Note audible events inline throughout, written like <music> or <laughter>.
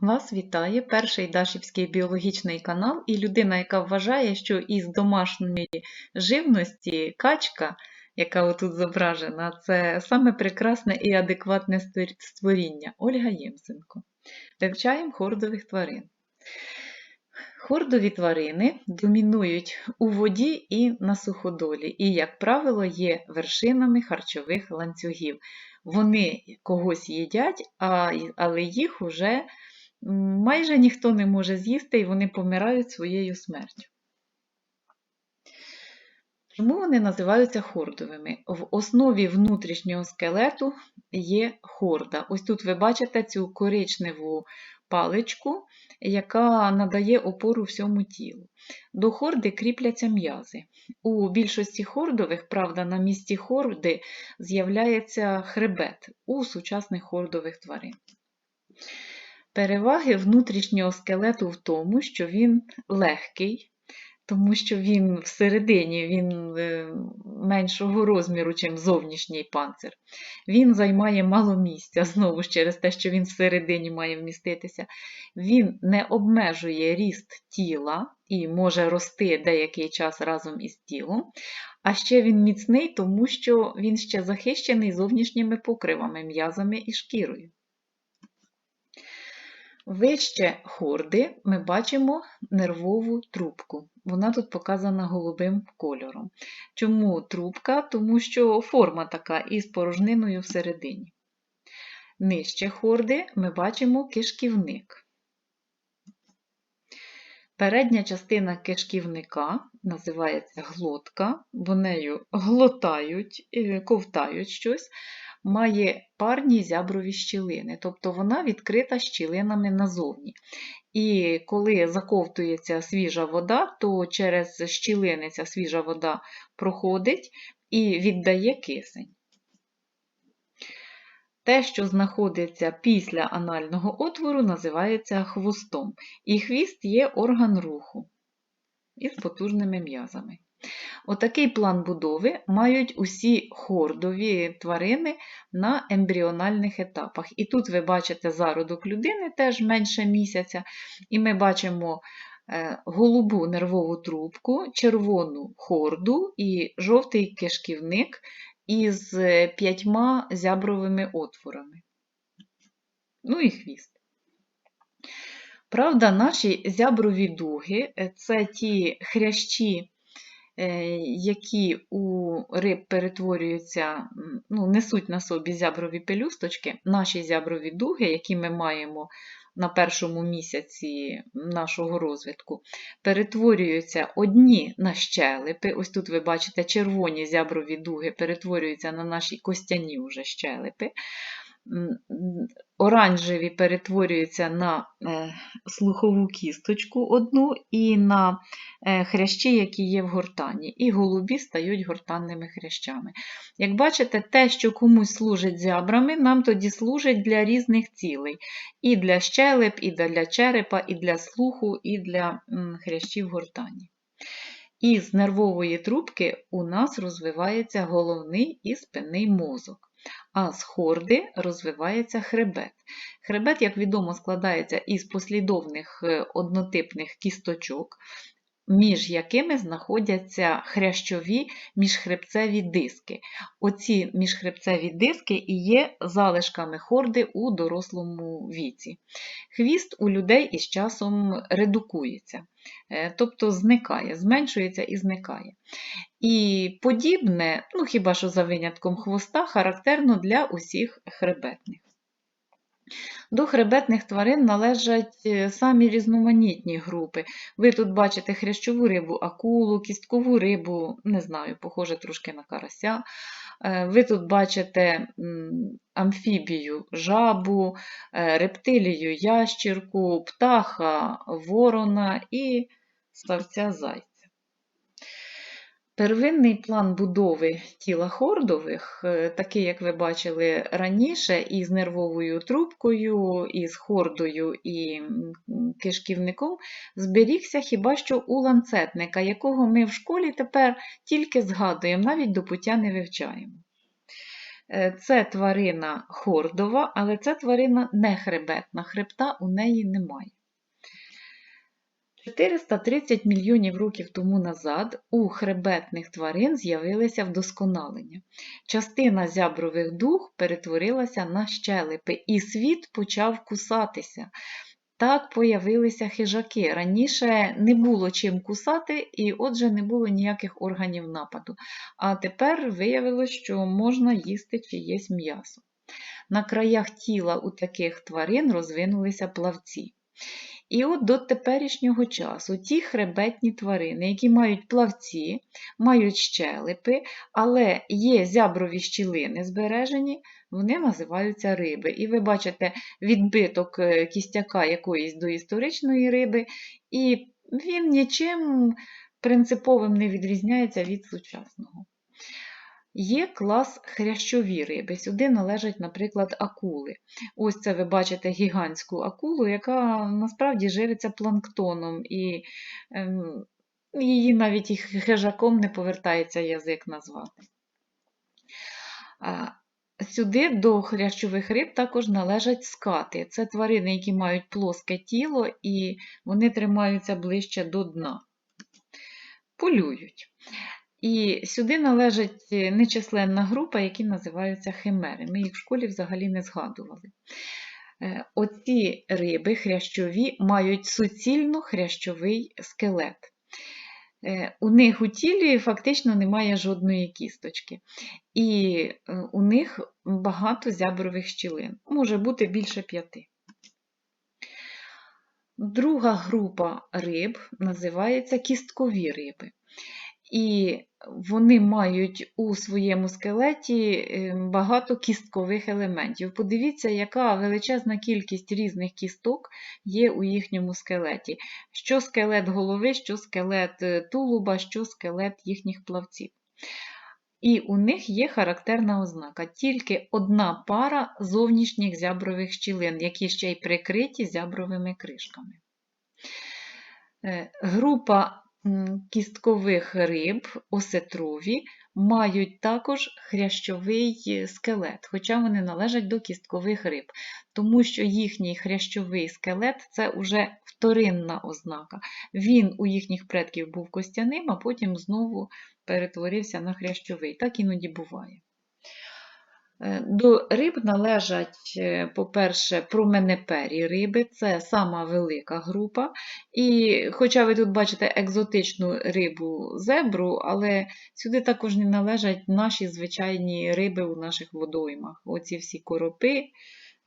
Вас вітає перший Дашівський біологічний канал і людина, яка вважає, що із домашньої живності качка, яка отут зображена, це саме прекрасне і адекватне створіння Ольга Ємсенко. Вивчаємо хордових тварин. Хордові тварини домінують у воді і на суходолі, і, як правило, є вершинами харчових ланцюгів. Вони когось їдять, але їх уже майже ніхто не може з'їсти, і вони помирають своєю смертю. Чому вони називаються хордовими? В основі внутрішнього скелету є хорда. Ось тут ви бачите цю коричневу паличку, яка надає опору всьому тілу. До хорди кріпляться м'язи. У більшості хордових, правда, на місці хорди з'являється хребет у сучасних хордових тварин. Переваги внутрішнього скелету в тому, що він легкий, тому що він всередині він е, меншого розміру, ніж зовнішній панцир. Він займає мало місця, <laughs> знову ж через те, що він всередині має вміститися. Він не обмежує ріст тіла і може рости деякий час разом із тілом. А ще він міцний, тому що він ще захищений зовнішніми покривами, м'язами і шкірою. Вище хорди ми бачимо нервову трубку. Вона тут показана голубим кольором. Чому трубка? Тому що форма така із порожниною всередині. Нижче хорди ми бачимо кишківник. Передня частина кишківника називається глотка, бо нею глотають, е, ковтають щось, має парні зяброві щілини, тобто вона відкрита щілинами назовні. І коли заковтується свіжа вода, то через щілини ця свіжа вода проходить і віддає кисень. Те, що знаходиться після анального отвору, називається хвостом. І хвіст є орган руху із потужними м'язами. Отакий план будови мають усі хордові тварини на ембріональних етапах. І тут ви бачите зародок людини теж менше місяця, і ми бачимо е, голубу нервову трубку, червону хорду і жовтий кишківник із п'ятьма зябровими отворами. Ну і хвіст. Правда, наші зяброві дуги е, це ті хрящі, які у риб перетворюються, ну, несуть на собі зяброві пелюсточки, наші зяброві дуги, які ми маємо на першому місяці нашого розвитку, перетворюються одні на щелепи. Ось тут ви бачите червоні зяброві дуги перетворюються на наші костяні вже щелепи. Оранжеві перетворюються на е, слухову кісточку одну і на е, хрящі, які є в гортані, і голубі стають гортанними хрящами. Як бачите, те, що комусь служить зябрами, нам тоді служить для різних цілей. І для щелеп, і для черепа, і для слуху, і для хрящів гортані. Із нервової трубки у нас розвивається головний і спинний мозок, а з хорди розвивається хребет. Хребет, як відомо, складається із послідовних е, однотипних кісточок, між якими знаходяться хрящові міжхребцеві диски. Оці міжхребцеві диски і є залишками хорди у дорослому віці. Хвіст у людей із часом редукується, е, тобто зникає, зменшується і зникає. І подібне, ну хіба що за винятком хвоста, характерно для усіх хребетних. До хребетних тварин належать е, самі різноманітні групи. Ви тут бачите хрящову рибу, акулу, кісткову рибу, не знаю, похоже трошки на карася. Е, Ви тут бачите амфібію, жабу, е, рептилію, ящірку, птаха, ворона і ставця зайця. Первинний план будови тіла хордових, е, такий, як ви бачили раніше, із нервовою трубкою, із хордою і кишківником, зберігся хіба що у ланцетника, якого ми в школі тепер тільки згадуємо, навіть до пуття не вивчаємо. Е, Це тварина хордова, але це тварина не хребетна, хребта у неї немає. 430 мільйонів років тому назад у хребетних тварин з'явилися вдосконалення. Частина зябрових дух перетворилася на щелепи, і світ почав кусатися. Так появилися хижаки. Раніше не було чим кусати, і отже, не було ніяких органів нападу. А тепер виявилось, що можна їсти чиєсь м'ясо. На краях тіла у таких тварин розвинулися плавці. І от до теперішнього часу ті хребетні тварини, які мають плавці, мають щелепи, але є зяброві щілини збережені, вони називаються риби. І ви бачите відбиток е, кістяка якоїсь доісторичної риби, і він нічим принциповим не відрізняється від сучасного. Є клас хрящові риби. Сюди належать, наприклад, акули. Ось це ви бачите гігантську акулу, яка насправді живиться планктоном, і ем, її навіть і хижаком не повертається язик назвати. Сюди до хрящових риб також належать скати. Це тварини, які мають плоске тіло, і вони тримаються ближче до дна. Полюють. І сюди належить нечисленна група, які називаються химери. Ми їх в школі взагалі не згадували. Е, оці риби хрящові мають суцільно хрящовий скелет. Е, у них у тілі фактично немає жодної кісточки. І е, у них багато зябрових щілин, може бути більше п'яти. Друга група риб називається кісткові риби. І вони мають у своєму скелеті ем, багато кісткових елементів. Подивіться, яка величезна кількість різних кісток є у їхньому скелеті. Що скелет голови, що скелет е, тулуба, що скелет їхніх плавців. І у них є характерна ознака: тільки одна пара зовнішніх зябрових щілин, які ще й прикриті зябровими кришками. Е, група кісткових риб, осетрові, мають також хрящовий скелет, хоча вони належать до кісткових риб, тому що їхній хрящовий скелет це вже вторинна ознака. Він у їхніх предків був костяним, а потім знову перетворився на хрящовий. Так іноді буває. Е, до риб належать, е, по-перше, променепері риби, це сама велика група. І хоча ви тут бачите екзотичну рибу зебру, але сюди також не належать наші звичайні риби у наших водоймах. Оці всі коропи,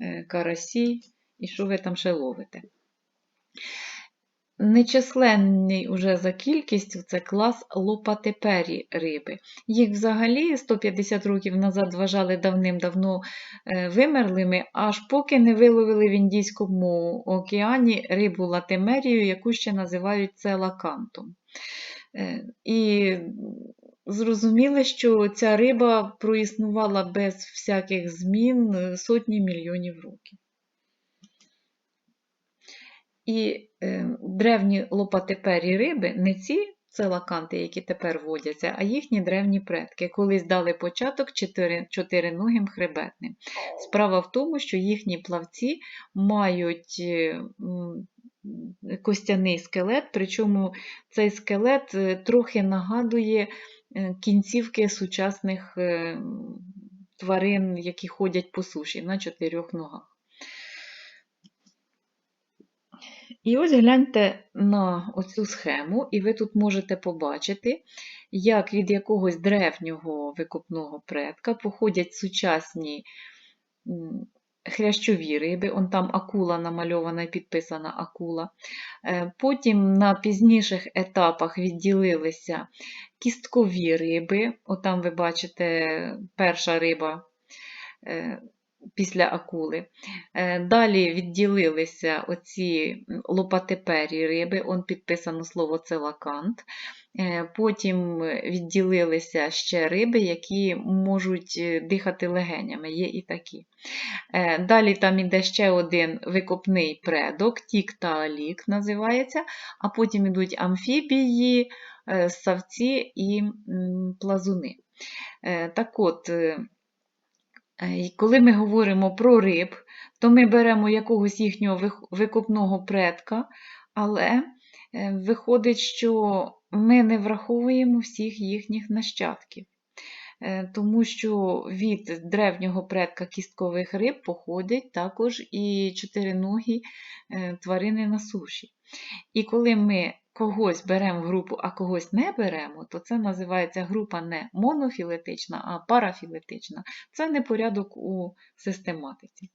е, карасі і що ви там ще ловите. Нечисленний уже за кількістю це клас лопатепері риби. Їх взагалі 150 років назад вважали давним-давно е, вимерлими, аж поки не виловили в Індійському океані рибу латимерію, яку ще називають целакантом. Е, і зрозуміли, що ця риба проіснувала без всяких змін е, сотні мільйонів років. І е, древні лопатепері риби не ці целаканти, які тепер водяться, а їхні древні предки, колись дали початок чотириногим хребетним. Справа в тому, що їхні плавці мають е, костяний скелет, причому цей скелет е, трохи нагадує кінцівки сучасних тварин, які ходять по суші на чотирьох ногах. І ось гляньте на оцю схему, і ви тут можете побачити, як від якогось древнього викопного предка походять сучасні хрящові риби, он там акула намальована і підписана акула. Е, потім на пізніших етапах відділилися кісткові риби, отам ви бачите перша риба. Е, після акули. Е, далі відділилися оці лопатепері риби, он підписано слово целакант. Е, потім відділилися ще риби, які можуть е, дихати легенями, є і такі. Далі там іде ще один викопний предок, тік та алік називається, а потім йдуть амфібії, савці і плазуни. Так от, коли ми говоримо про риб, то ми беремо якогось їхнього викопного предка, але е, виходить, що ми не враховуємо всіх їхніх нащадків. Е, Тому що від древнього предка кісткових риб походять також і чотириногі е, тварини на суші. І коли ми когось беремо в групу, а когось не беремо, то це називається група не монофілетична, а парафілетична. Це не порядок у систематиці.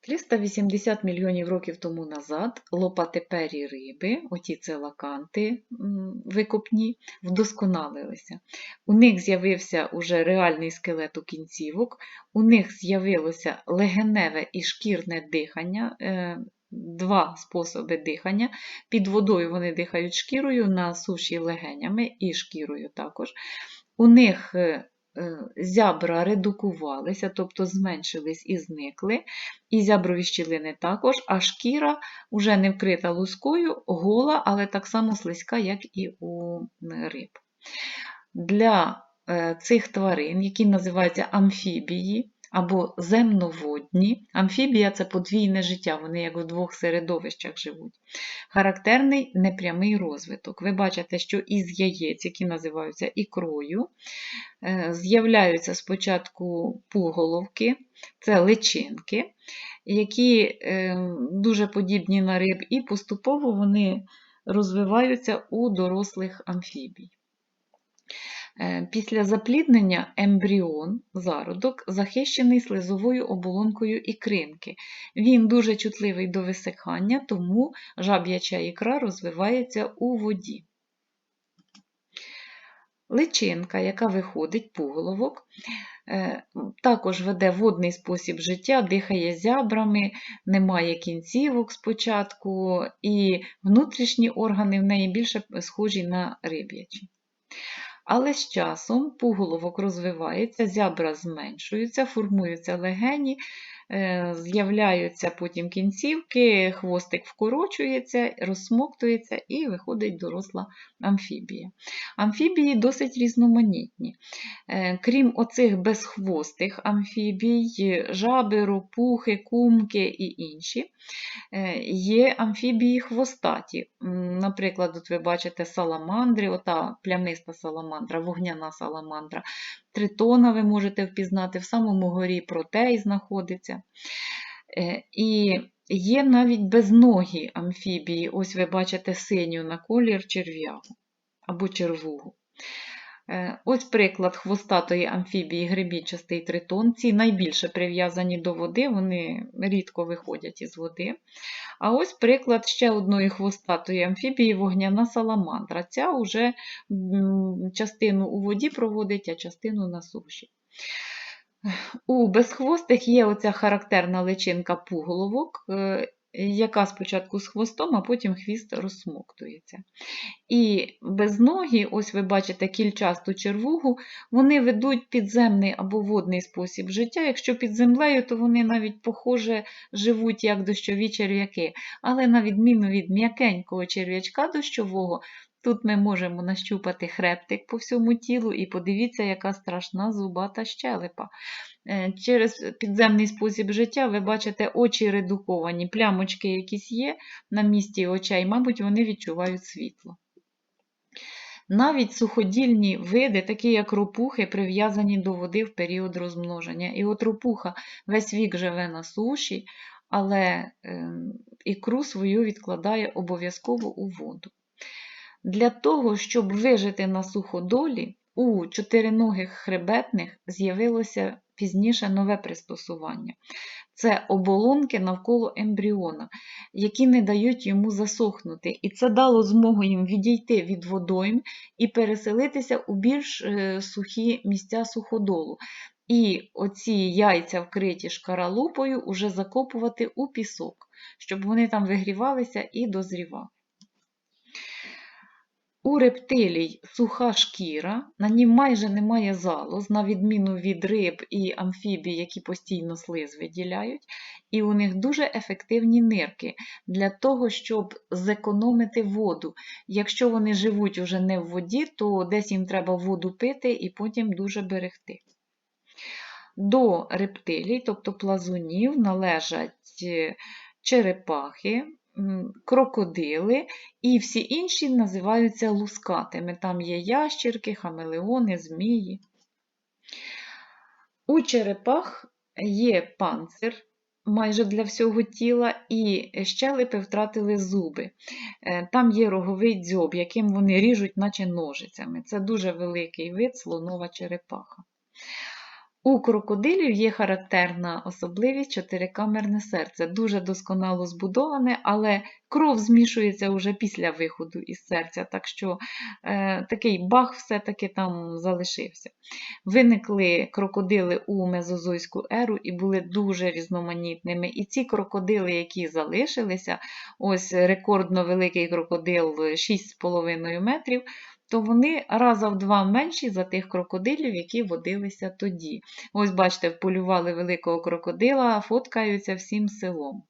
380 мільйонів років тому назад лопатепері риби, оті целаканти м, викопні, вдосконалилися. У них з'явився уже реальний скелет у кінцівок, у них з'явилося легеневе і шкірне дихання, е, два способи дихання. Під водою вони дихають шкірою, на суші легенями і шкірою також. У них е, е, зябра редукувалися, тобто зменшились і зникли, і зяброві щілини також, а шкіра вже не вкрита лускою, гола, але так само слизька, як і у риб. Для е, цих тварин, які називаються амфібії або земноводні, амфібія це подвійне життя, вони як в двох середовищах живуть. Характерний непрямий розвиток. Ви бачите, що із яєць, які називаються ікрою, е, з'являються спочатку пуголовки, це личинки, які е, дуже подібні на риб, і поступово вони розвиваються у дорослих амфібій. Е, Після запліднення ембріон, зародок, захищений слизовою оболонкою ікринки. Він дуже чутливий до висихання, тому жаб'яча ікра розвивається у воді. Личинка, яка виходить пуголовок, е, також веде водний спосіб життя, дихає зябрами, немає кінцівок спочатку, і внутрішні органи в неї більше схожі на риб'ячі. Але з часом пуголовок розвивається, зябра зменшується, формуються легені, з'являються потім кінцівки, хвостик вкорочується, розсмоктується і виходить доросла амфібія. Амфібії досить різноманітні. Е, Крім оцих безхвостих амфібій, жаби, ропухи, кумки і інші, е, є амфібії хвостаті. Наприклад, от ви бачите саламандри, ота плямиста саламандра, вогняна саламандра. Тритона ви можете впізнати, в самому горі протей знаходиться. Е, І є навіть безногі амфібії. Ось ви бачите синю на колір черв'ягу або червугу. Е, Ось приклад хвостатої амфібії грибінчастий тритон. Ці найбільше прив'язані до води, вони рідко виходять із води. А ось приклад ще одної хвостатої амфібії вогняна саламандра. Ця вже частину у воді проводить, а частину на суші. У безхвостих є оця характерна личинка пуголовок, е, яка спочатку з хвостом, а потім хвіст розсмоктується. І безногі, ось ви бачите кільчасту червугу, вони ведуть підземний або водний спосіб життя. Якщо під землею, то вони навіть похоже живуть як дощові черв'яки. Але на відміну від м'якенького черв'ячка дощового, тут ми можемо нащупати хребтик по всьому тілу, і подивіться, яка страшна зубата щелепа. Е, Через підземний спосіб життя ви бачите очі редуковані, плямочки якісь є на місці очей, мабуть, вони відчувають світло. Навіть суходільні види, такі як ропухи, прив'язані до води в період розмноження. І от ропуха весь вік живе на суші, але е, ікру свою відкладає обов'язково у воду. Для того, щоб вижити на суходолі, у чотириногих хребетних з'явилося пізніше нове пристосування. Це оболонки навколо ембріона, які не дають йому засохнути. І це дало змогу їм відійти від водойм і переселитися у більш е, сухі місця суходолу. І оці яйця, вкриті шкаралупою, уже закопувати у пісок, щоб вони там вигрівалися і дозрівали. У рептилій суха шкіра, на ній майже немає залоз, на відміну від риб і амфібій, які постійно слиз виділяють, і у них дуже ефективні нирки для того, щоб зекономити воду. Якщо вони живуть уже не в воді, то десь їм треба воду пити і потім дуже берегти. До рептилій, тобто плазунів, належать е, черепахи, крокодили і всі інші називаються лускатими. Там є ящірки, хамелеони, змії. У черепах є панцир майже для всього тіла, і щелепи втратили зуби. Е, Там є роговий дзьоб, яким вони ріжуть, наче ножицями. Це дуже великий вид слонова черепаха. У крокодилів є характерна особливість чотирикамерне серце, дуже досконало збудоване, але кров змішується вже після виходу із серця, так що е, такий баг все-таки там залишився. Виникли крокодили у мезозойську еру і були дуже різноманітними. І ці крокодили, які залишилися, ось рекордно великий крокодил 6,5 метрів, то вони раза в два менші за тих крокодилів, які водилися тоді. Ось, бачите, вполювали великого крокодила, фоткаються всім селом.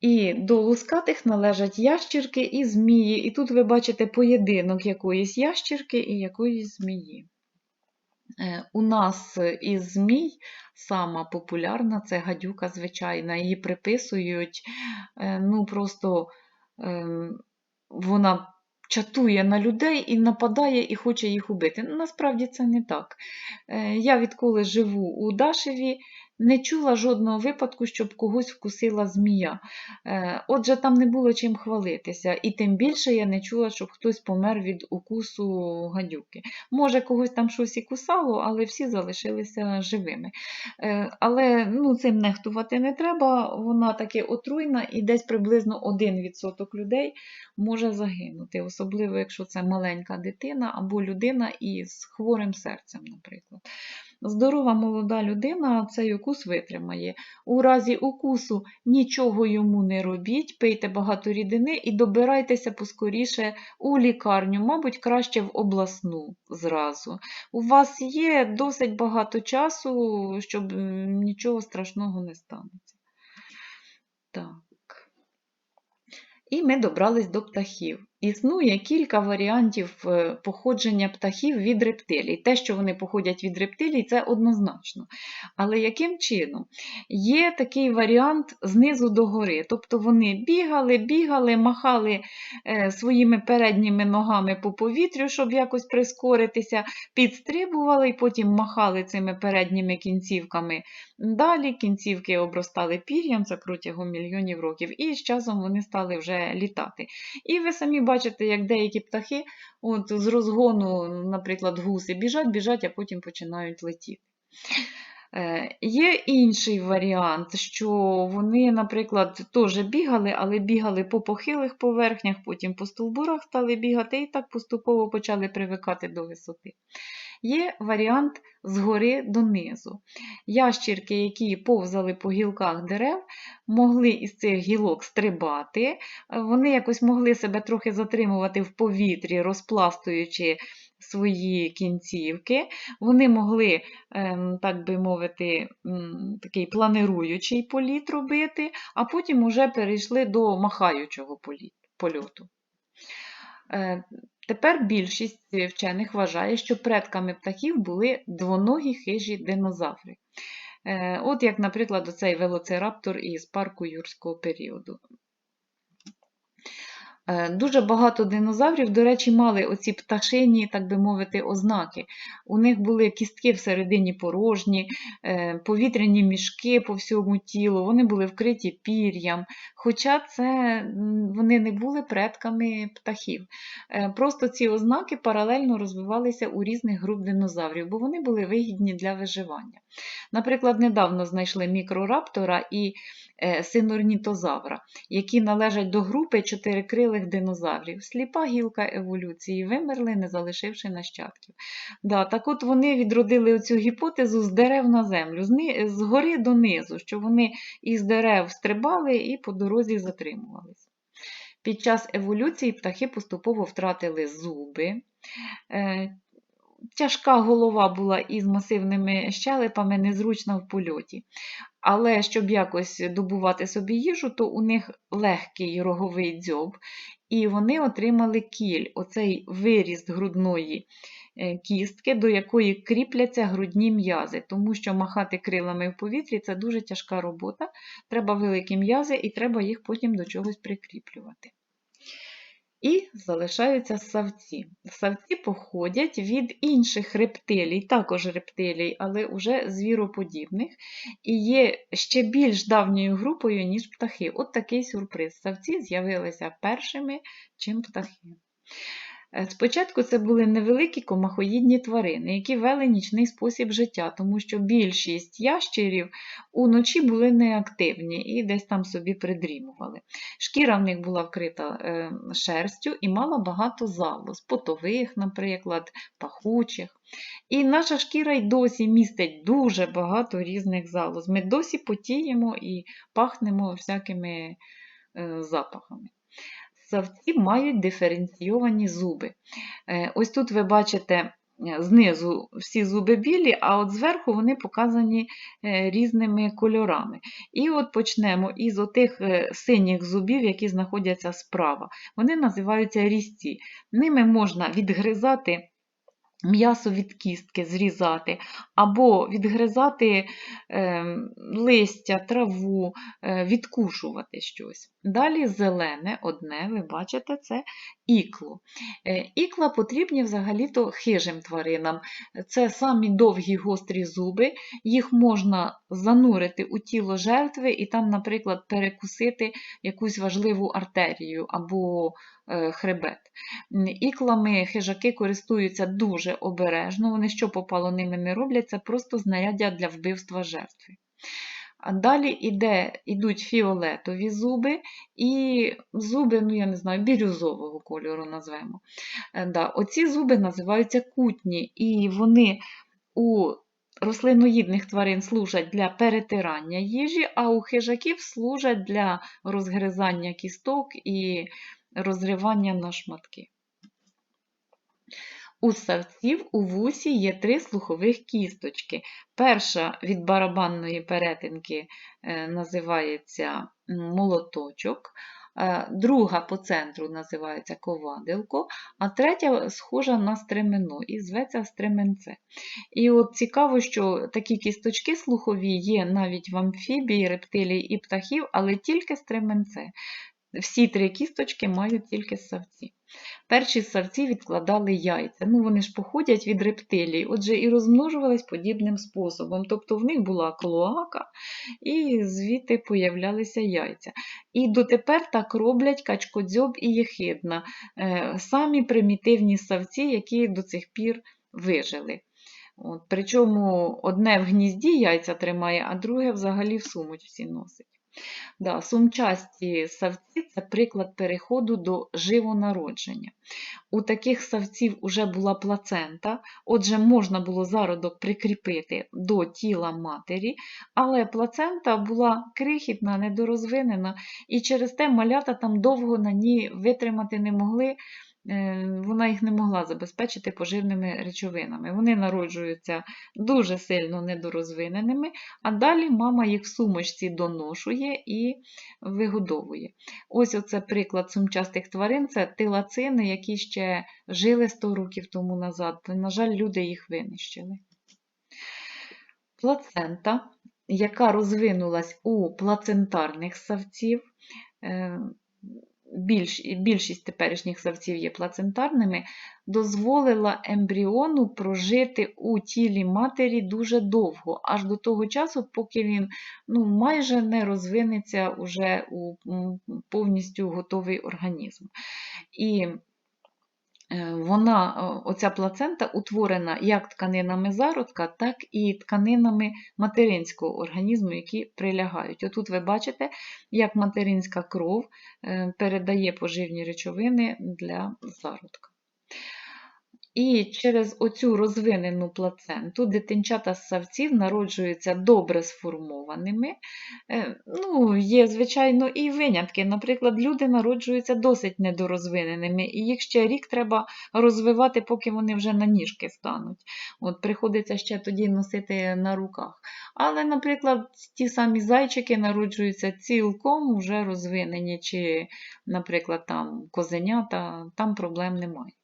І до лускатих належать ящірки і змії. І тут ви бачите поєдинок якоїсь ящірки і якоїсь змії. Е, У нас із змій сама популярна це гадюка звичайна. Її приписують, е, ну просто ем, вона чатує на людей і нападає і хоче їх убити. Насправді це не так. Е, Я відколи живу у Дашеві, не чула жодного випадку, щоб когось вкусила змія. Е, Отже, там не було чим хвалитися, і тим більше я не чула, щоб хтось помер від укусу гадюки. Може, когось там щось і кусало, але всі залишилися живими. Е, Але ну, цим нехтувати не треба, вона таки отруйна, і десь приблизно 1% людей може загинути, особливо якщо це маленька дитина або людина із хворим серцем, наприклад. Здорова молода людина цей укус витримає. У разі укусу нічого йому не робіть, пийте багато рідини і добирайтеся поскоріше у лікарню, мабуть, краще в обласну зразу. У вас є досить багато часу, щоб нічого страшного не станеться. Так. І ми добрались до птахів. Існує кілька варіантів е, походження птахів від рептилій. Те, що вони походять від рептилій, це однозначно. Але яким чином? Є такий варіант знизу до гори. Тобто вони бігали, бігали, махали е, своїми передніми ногами по повітрю, щоб якось прискоритися, підстрибували і потім махали цими передніми кінцівками. Далі кінцівки обростали пір'ям, це протягом мільйонів років, і з часом вони стали вже літати. І ви самі бачите, як деякі птахи от, з розгону, наприклад, гуси біжать, біжать, а потім починають летіти. Е, Є інший варіант, що вони, наприклад, теж бігали, але бігали по похилих поверхнях, потім по стовбурах стали бігати і так поступово почали привикати до висоти. Є варіант згори донизу. Ящірки, які повзали по гілках дерев, могли із цих гілок стрибати, вони якось могли себе трохи затримувати в повітрі, розпластуючи свої кінцівки. Вони могли, ем, так би мовити, такий планируючий політ робити, а потім уже перейшли до махаючого польоту. Е, Тепер більшість вчених вважає, що предками птахів були двоногі хижі динозаври. Е, От як, наприклад, оцей велоцираптор із парку юрського періоду. Е, Дуже багато динозаврів, до речі, мали оці пташині, так би мовити, ознаки. У них були кістки всередині порожні, е, повітряні мішки по всьому тілу, вони були вкриті пір'ям. Хоча це вони не були предками птахів. Е, Просто ці ознаки паралельно розвивалися у різних груп динозаврів, бо вони були вигідні для виживання. Наприклад, недавно знайшли мікрораптора і е, синорнітозавра, які належать до групи чотирикрилих динозаврів. Сліпа гілка еволюції вимерли, не залишивши нащадків. Да, так от вони відродили оцю гіпотезу з дерев на землю, з, гори донизу, що вони із дерев стрибали і по дорозі затримувалися. Під час еволюції птахи поступово втратили зуби. Тяжка голова була із масивними щелепами, незручна в польоті. Але щоб якось добувати собі їжу, то у них легкий роговий дзьоб, і вони отримали кіль, оцей виріст грудної е, кістки, до якої кріпляться грудні м'язи, тому що махати крилами в повітрі це дуже тяжка робота. Треба великі м'язи і треба їх потім до чогось прикріплювати. І залишаються савці. Савці походять від інших рептилій, також рептилій, але вже звіроподібних, і є ще більш давньою групою, ніж птахи. От такий сюрприз. Савці з'явилися першими, чим птахи. Е, Спочатку це були невеликі комахоїдні тварини, які вели нічний спосіб життя, тому що більшість ящерів уночі були неактивні і десь там собі придрімували. Шкіра в них була вкрита е, шерстю і мала багато залоз, потових, наприклад, пахучих. І наша шкіра й досі містить дуже багато різних залоз. Ми досі потіємо і пахнемо всякими е, запахами. Савці мають диференційовані зуби. Е, Ось тут ви бачите е, знизу всі зуби білі, а от зверху вони показані е, різними кольорами. І от почнемо із отих синіх зубів, які знаходяться справа. Вони називаються різці. Ними можна відгризати. М'ясо від кістки зрізати, або відгризати е, листя, траву, відкушувати щось. Далі зелене, одне, ви бачите, це ікло. Е, ікла потрібні взагалі-то хижим тваринам. Це самі довгі гострі зуби, їх можна занурити у тіло жертви і там, наприклад, перекусити якусь важливу артерію або е, хребет. Іклами хижаки користуються дуже обережно, вони що попало ними не роблять, це просто знаряддя для вбивства жертви. А далі іде, йдуть фіолетові зуби і зуби, ну я не знаю, бірюзового кольору назвемо. Е, Да, оці зуби називаються кутні, і вони у рослиноїдних тварин служать для перетирання їжі, а у хижаків служать для розгризання кісток і розривання на шматки. У савців у вусі є три слухових кісточки. Перша від барабанної перетинки е, називається молоточок, е, друга по центру називається ковадилко, а третя схожа на стремено і зветься стременце. І от цікаво, що такі кісточки слухові є навіть в амфібії, рептилій і птахів, але тільки стременце. Всі три кісточки мають тільки савці. Перші савці відкладали яйця. Ну, вони ж походять від рептилій, отже, і розмножувались подібним способом. Тобто в них була клоака, і звідти появлялися яйця. І дотепер так роблять качкодзьоб і єхидна, е, самі примітивні савці, які до цих пір вижили. От, причому одне в гнізді яйця тримає, а друге взагалі в сумочці носить. Да, сумчасті савці це приклад переходу до живонародження. У таких савців вже була плацента, отже, можна було зародок прикріпити до тіла матері, але плацента була крихітна, недорозвинена, і через те малята там довго на ній витримати не могли. Е, Вона їх не могла забезпечити поживними речовинами. Вони народжуються дуже сильно недорозвиненими, а далі мама їх в сумочці доношує і вигодовує. Ось оце приклад сумчастих тварин це тилацини, які ще жили 100 років тому назад. На жаль, люди їх винищили. Плацента, яка розвинулась у плацентарних савців, е, більш, більшість теперішніх савців є плацентарними, дозволила ембріону прожити у тілі матері дуже довго, аж до того часу, поки він ну, майже не розвинеться уже у повністю готовий організм. І вона, оця плацента утворена як тканинами зародка, так і тканинами материнського організму, які прилягають. Отут ви бачите, як материнська кров е, передає поживні речовини для зародка. І через оцю розвинену плаценту дитинчата з савців народжуються добре сформованими. Е, Ну, Є, звичайно, і винятки. Наприклад, люди народжуються досить недорозвиненими, і їх ще рік треба розвивати, поки вони вже на ніжки стануть. От Приходиться ще тоді носити на руках. Але, наприклад, ті самі зайчики народжуються цілком вже розвинені, чи, наприклад, там козенята, там проблем немає.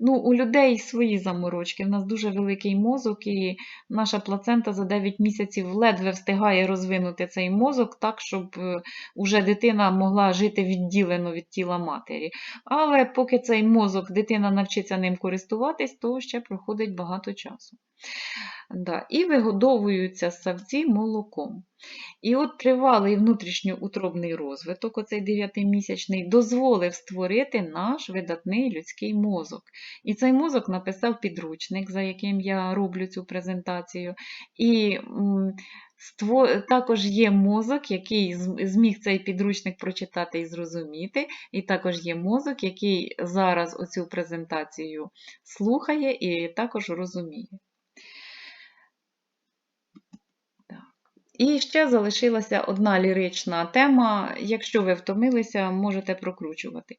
Ну, у людей свої заморочки. У нас дуже великий мозок, і наша плацента за 9 місяців ледве встигає розвинути цей мозок так, щоб е, уже дитина могла жити відділено від тіла матері. Але поки цей мозок дитина навчиться ним користуватись, то ще проходить багато часу. Да. І вигодовуються савці молоком. І от тривалий внутрішньоутробний розвиток, оцей 9-місячний, дозволив створити наш видатний людський мозок. І цей мозок написав підручник, за яким я роблю цю презентацію. І також є мозок, який зміг цей підручник прочитати і зрозуміти. І також є мозок, який зараз оцю презентацію слухає і також розуміє. І ще залишилася одна лірична тема. Якщо ви втомилися, можете прокручувати.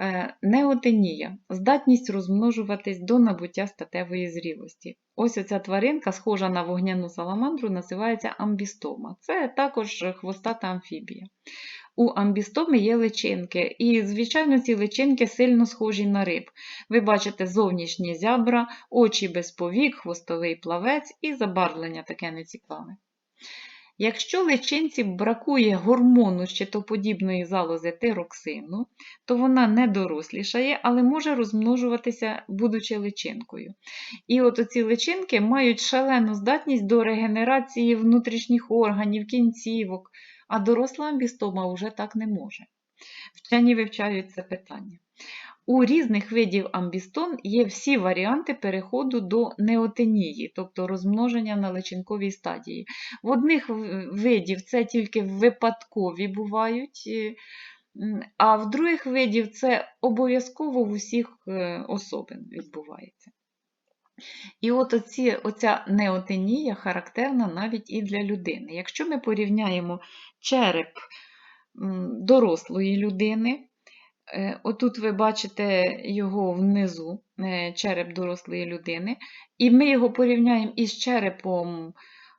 Е, Неотенія здатність розмножуватись до набуття статевої зрілості. Ось оця тваринка, схожа на вогняну саламандру, називається амбістома. Це також хвостата амфібія. У амбістоми є личинки, і, звичайно, ці личинки сильно схожі на риб. Ви бачите зовнішні зябра, очі без повік, хвостовий плавець і забарвлення таке нецікаве. Якщо личинці бракує гормону щитоподібної залози тироксину, то вона не дорослішає, але може розмножуватися, будучи личинкою. І от оці личинки мають шалену здатність до регенерації внутрішніх органів, кінцівок, а доросла амбістома вже так не може. Вчені вивчають це питання. У різних видів амбістон є всі варіанти переходу до неотенії, тобто розмноження на личинковій стадії. В одних видів це тільки випадкові бувають, е, а в других видів це обов'язково в усіх е, особин відбувається. І от оці, оця неотенія характерна навіть і для людини. Якщо ми порівняємо череп дорослої людини, Отут ви бачите його внизу, е, череп дорослої людини, і ми його порівняємо із черепом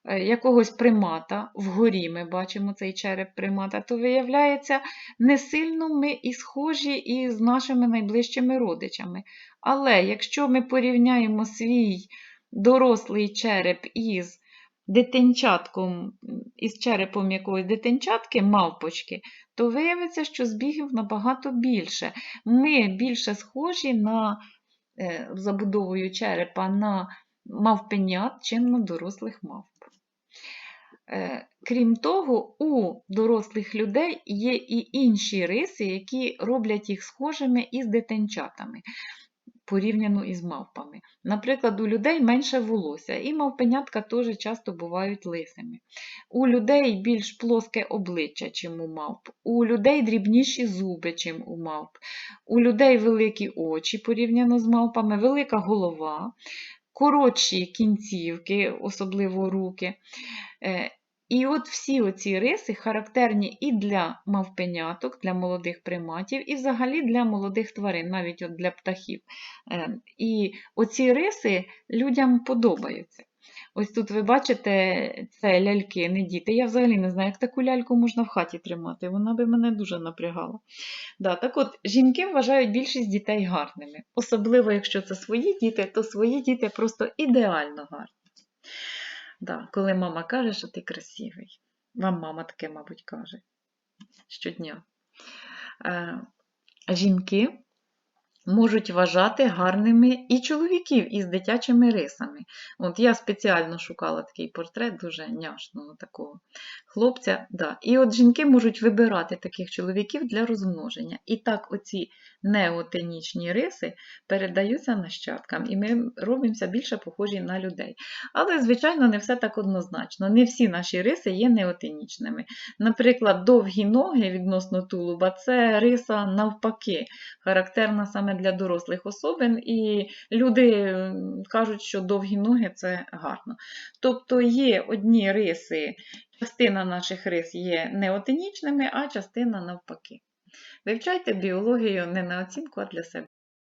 е, якогось примата, вгорі ми бачимо цей череп примата, то виявляється, не сильно ми і схожі із нашими найближчими родичами. Але якщо ми порівняємо свій дорослий череп із дитинчатком, із черепом якоїсь дитинчатки, мавпочки, то виявиться, що збігів набагато більше. Ми більше схожі на е, забудовою черепа на мавпенят, чим на дорослих мавп. Е, Крім того, у дорослих людей є і інші риси, які роблять їх схожими із дитинчатами, порівняно із мавпами. Наприклад, у людей менше волосся, і мавпенятка теж часто бувають лисими. У людей більш плоске обличчя, чим у мавп. У людей дрібніші зуби, чим у мавп. У людей великі очі порівняно з мавпами, велика голова, коротші кінцівки, особливо руки. І от всі оці риси характерні і для мавпеняток, для молодих приматів, і взагалі для молодих тварин, навіть от для птахів. Е, І оці риси людям подобаються. Ось тут ви бачите, це ляльки, не діти. Я взагалі не знаю, як таку ляльку можна в хаті тримати. Вона би мене дуже напрягала. Да, так от, жінки вважають більшість дітей гарними. Особливо, якщо це свої діти, то свої діти просто ідеально гарні. Да, коли мама каже, що ти красивий. Вам мама таке, мабуть, каже щодня. Е, жінки можуть вважати гарними і чоловіків із дитячими рисами. От я спеціально шукала такий портрет дуже няшного такого хлопця. Да. І от жінки можуть вибирати таких чоловіків для розмноження. І так оці неотенічні риси передаються нащадкам, і ми робимося більше похожі на людей. Але, звичайно, не все так однозначно. Не всі наші риси є неотенічними. Наприклад, довгі ноги відносно тулуба це риса навпаки, характерна саме для дорослих особин, і люди кажуть, що довгі ноги це гарно. Тобто є одні риси, частина наших рис є неотенічними, а частина навпаки. Вивчайте біологію не на оцінку, а для себе.